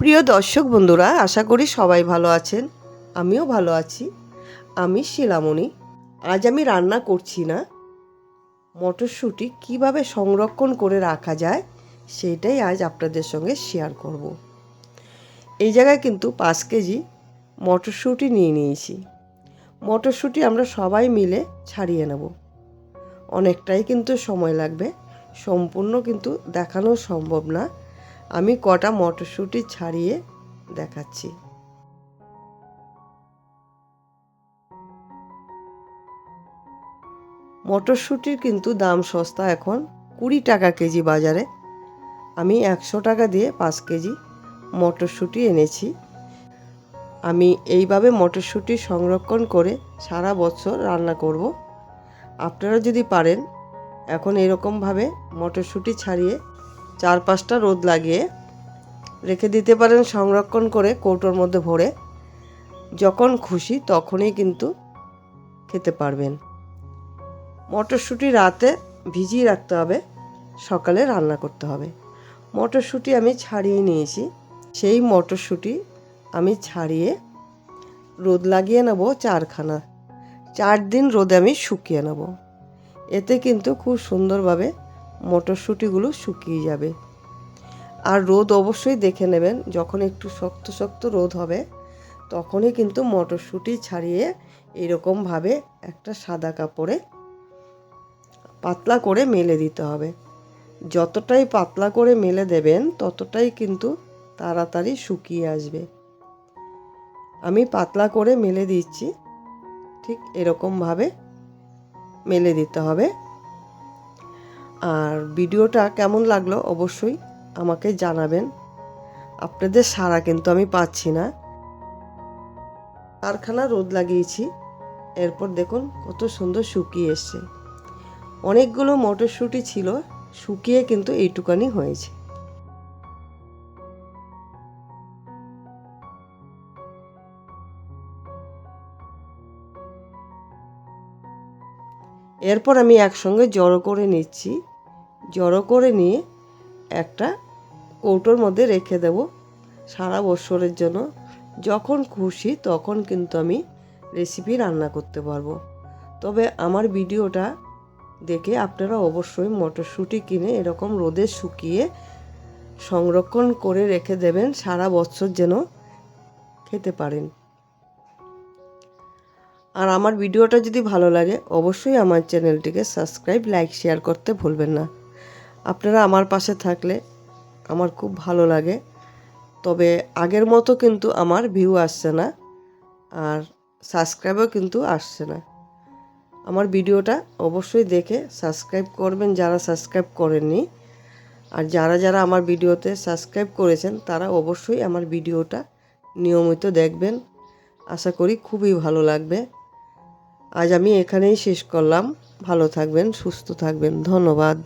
প্রিয় দর্শক বন্ধুরা, আশা করি সবাই ভালো আছেন। আমিও ভালো আছি। আমি শিলামণি। আজ আমি রান্না করছি না। মটরশুঁটি কীভাবে সংরক্ষণ করে রাখা যায়, সেটাই আজ আপনাদের সঙ্গে শেয়ার করব। এই জায়গায় কিন্তু পাঁচ কেজি মটরশুঁটি নিয়ে নিয়েছি। মটরশুঁটি আমরা সবাই মিলে ছাড়িয়ে নেব। অনেকটাই কিন্তু সময় লাগবে। সম্পূর্ণ কিন্তু দেখানো সম্ভব না। আমি কটা মটরশুঁটি ছাড়িয়ে দেখাচ্ছি। মটরশুঁটির কিন্তু দাম সস্তা এখন কুড়ি টাকা কেজি বাজারে। আমি একশো টাকা দিয়ে পাঁচ কেজি মটরশুঁটি এনেছি। আমি এইভাবে মটরশুঁটি সংরক্ষণ করে সারা বছর রান্না করব। আপনারা যদি পারেন, এখন এরকমভাবে মটরশুঁটি ছাড়িয়ে চার পাঁচটা রোদ লাগিয়ে রেখে দিতে পারেন সংরক্ষণ করে কৌটোর মধ্যে ভরে। যখন খুশি তখনই কিন্তু খেতে পারবেন। মটরশুঁটি রাতে ভিজিয়ে রাখতে হবে, সকালে রান্না করতে হবে। মটরশুঁটি আমি ছাড়িয়ে নিয়েছি। সেই মটরশুঁটি আমি ছাড়িয়ে রোদ লাগিয়ে নেব চারখানা। চার দিন রোদে আমি শুকিয়ে নেব। এতে কিন্তু খুব সুন্দরভাবে মটরশুঁটিগুলো শুকিয়ে যাবে। আর রোদ অবশ্যই দেখে নেবেন, যখন একটু শক্ত শক্ত রোদ হবে, তখনই কিন্তু মটরশুঁটি ছাড়িয়ে এরকমভাবে একটা সাদা কাপড়ে পাতলা করে মেলে দিতে হবে। যতটাই পাতলা করে মেলে দেবেন, ততটাই কিন্তু তাড়াতাড়ি শুকিয়ে আসবে। আমি পাতলা করে মেলে দিচ্ছি, ঠিক এরকমভাবে মেলে দিতে হবে। আর ভিডিওটা কেমন লাগল অবশ্যই আমাকে জানাবেন। আপনাদের সারা কিন্তু আমি পাচ্ছি না। কারখানা রোদ লাগিয়েছি। এরপর দেখুন কত সুন্দর শুকিয়ে এসছে। অনেকগুলো মটরশুঁটি ছিল, শুকিয়ে কিন্তু এইটুকানি হয়েছে। এরপর আমি একসঙ্গে জড়ো করে নিচ্ছি। জড়ো করে নিয়ে একটা কৌটোর মধ্যে রেখে দেব সারা বছরের জন্য। যখন খুশি তখন কিন্তু আমি রেসিপি রান্না করতে পারব। তবে আমার ভিডিওটা দেখে আপনারা অবশ্যই মটরশুঁটি কিনে এরকম রোদে শুকিয়ে সংরক্ষণ করে রেখে দেবেন, সারা বছর যেন খেতে পারেন। আর আমার ভিডিওটা যদি ভালো লাগে, অবশ্যই আমার চ্যানেলটিকে সাবস্ক্রাইব, লাইক, শেয়ার করতে ভুলবেন না। আপনারা আমার পাশে থাকলে আমার খুব ভালো লাগে। তবে আগের মতো কিন্তু আমার ভিউ আসছে না আর সাবস্ক্রাইবও কিন্তু আসছে না। আমার ভিডিওটা অবশ্যই দেখে সাবস্ক্রাইব করবেন যারা সাবস্ক্রাইব করেননি। আর যারা যারা আমার ভিডিওতে সাবস্ক্রাইব করেছেন, তারা অবশ্যই আমার ভিডিওটা নিয়মিত দেখবেন। আশা করি খুবই ভালো লাগবে। আজ আমি এখানেই শেষ করলাম। ভালো থাকবেন, সুস্থ থাকবেন। ধন্যবাদ।